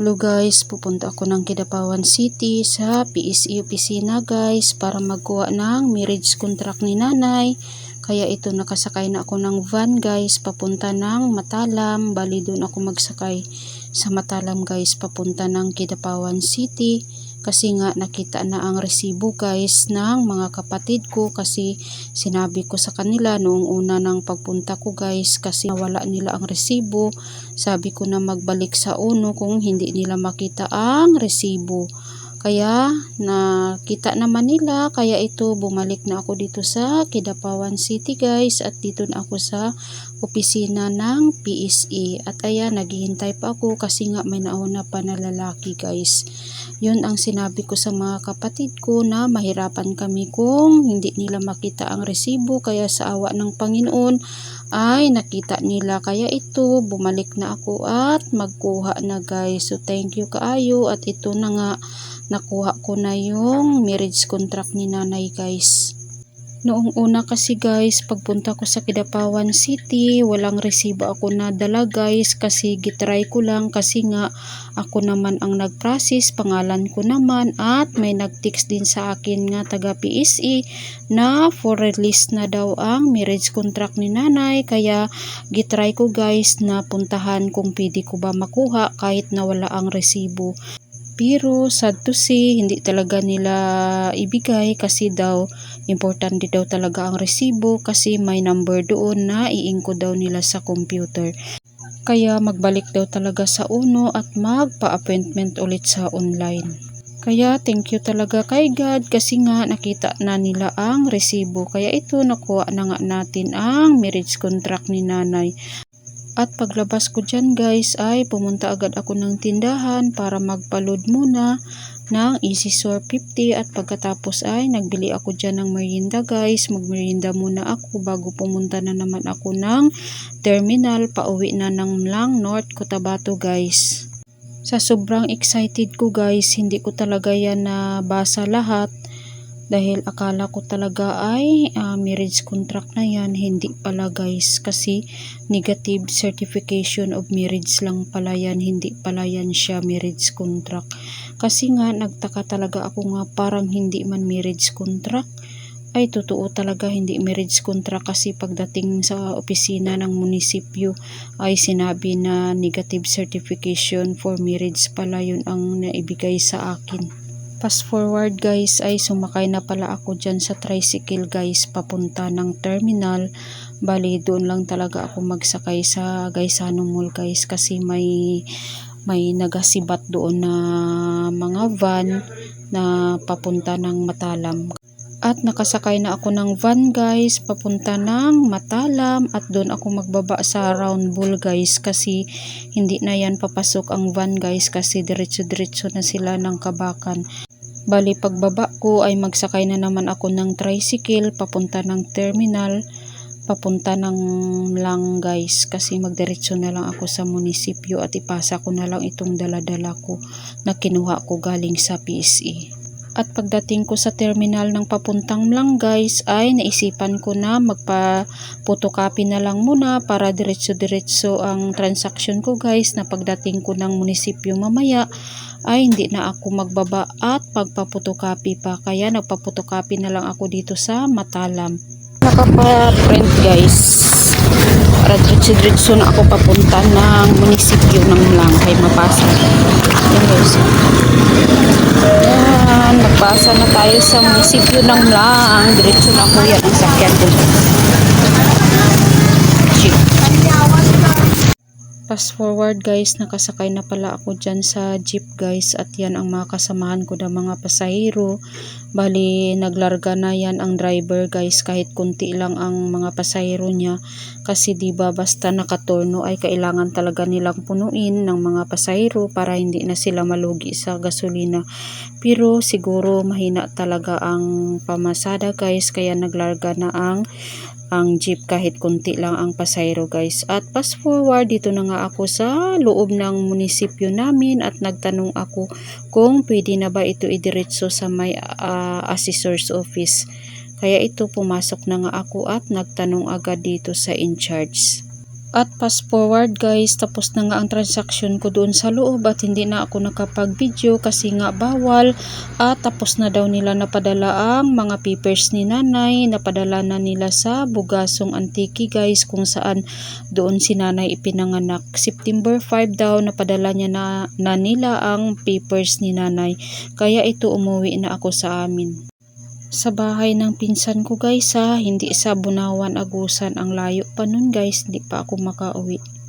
Hello guys, pupunta ako ng Kidapawan City sa PSE opisina guys para magkuha ng marriage contract ni nanay. Kaya ito nakasakay na ako ng van guys papunta ng Matalam. Bali doon ako magsakay sa Matalam guys papunta ng Kidapawan City. Kasi nga nakita na ang resibo guys ng mga kapatid ko kasi sinabi ko sa kanila noong una ng pagpunta ko guys kasi nawala nila ang resibo. Sabi ko na magbalik sa uno kung hindi nila makita ang resibo. Kaya nakita naman nila kaya ito bumalik na ako dito sa Kidapawan City guys at dito na ako sa opisina ng PSE at ayan naghihintay pa ako kasi nga may nauna pa na lalaki guys. Yun ang sinabi ko sa mga kapatid ko na mahirapan kami kung hindi nila makita ang resibo kaya sa awa ng Panginoon ay nakita nila kaya ito bumalik na ako at magkuha na guys. So thank you kaayo at ito na nga nakuha ko na yung marriage contract ni nanay guys. Noong una kasi guys, pagpunta ko sa Kidapawan City, walang resibo ako nadala guys kasi gitry ko lang kasi nga ako naman ang nag-process, pangalan ko naman at may nag-text din sa akin nga taga PSE na for release na daw ang marriage contract ni nanay kaya gitry ko guys na puntahan kung pwede ko ba makuha kahit na wala ang resibo. Pero sad to say, hindi talaga nila ibigay kasi daw importante daw talaga ang resibo kasi may number doon na iingko daw nila sa computer. Kaya magbalik daw talaga sa uno at magpa-appointment ulit sa online. Kaya thank you talaga kay God kasi nga nakita na nila ang resibo. Kaya ito nakuha na nga natin ang marriage contract ni nanay. At paglabas ko dyan guys ay pumunta agad ako ng tindahan para magpaload muna ng Easy Store 50 at pagkatapos ay nagbili ako dyan ng merienda guys. Magmerienda muna ako bago pumunta na naman ako ng terminal pauwi na ng Mlang North Cotabato guys. Sa sobrang excited ko guys, hindi ko talaga yan nabasa lahat dahil akala ko talaga ay uh, marriage contract na yan. Hindi pala guys. Kasi negative certification of marriage lang pala yan. Hindi pala yan siya marriage contract. Kasi nga nagtaka talaga ako nga parang hindi man marriage contract. Ay totoo talaga hindi marriage contract. Kasi pagdating sa opisina ng munisipyo ay sinabi na negative certification for marriage pala yun ang naibigay sa akin Fast forward guys ay sumakay na pala ako dyan sa tricycle guys papunta ng terminal. Bali doon lang talaga ako magsakay sa Gaisano Mall guys kasi may may nagasibat doon na mga van na papunta ng Matalam. At nakasakay na ako ng van guys papunta ng Matalam at doon ako magbaba sa round bull guys kasi hindi na yan papasok ang van guys kasi diretso-diretso na sila ng kabakan. Bali pagbaba ko ay magsakay na naman ako ng tricycle papunta ng terminal papunta ng lang guys kasi magdiretso na lang ako sa munisipyo at ipasa ko na lang itong daladala ko na kinuha ko galing sa PSE. At pagdating ko sa terminal ng papuntang lang guys ay naisipan ko na magpa photocopy na lang muna para diretso-diretso ang transaction ko guys na pagdating ko ng munisipyo mamaya ay hindi na ako magbaba at pagpa-photocopy pa kaya nagpa-photocopy na lang ako dito sa Matalam. Nakapa-print guys para diretso-diretso na ako papunta ng munisipyo ng lang kay mapasa. Yan guys. Nagpasa na tayo sa munisipyo ng Lang. Diretso na ako yan ang sakyan ko. Jeep. Fast forward guys, nakasakay na pala ako dyan sa jeep guys at yan ang mga kasamahan ko na mga pasahero. Bali, naglarga na yan ang driver guys kahit kunti lang ang mga pasahero niya. Kasi di ba basta nakaturno ay kailangan talaga nilang punuin ng mga pasahero para hindi na sila malugi sa gasolina. Pero siguro mahina talaga ang pamasada guys kaya naglarga na ang ang jeep kahit konti lang ang pasayro guys. At fast forward, dito na nga ako sa loob ng munisipyo namin at nagtanong ako kung pwede na ba ito idiretso sa may uh, assessor's office. Kaya ito pumasok na nga ako at nagtanong agad dito sa in charge. At fast forward guys, tapos na nga ang transaction ko doon sa loob at hindi na ako nakapag-video kasi nga bawal. At tapos na daw nila napadala ang mga papers ni nanay. Napadala na nila sa Bugasong Antiki guys kung saan doon si nanay ipinanganak. September 5 daw napadala niya na, na nila ang papers ni nanay. Kaya ito umuwi na ako sa amin sa bahay ng pinsan ko guys ha, hindi sa Bunawan Agusan ang layo pa nun guys, hindi pa ako makauwi.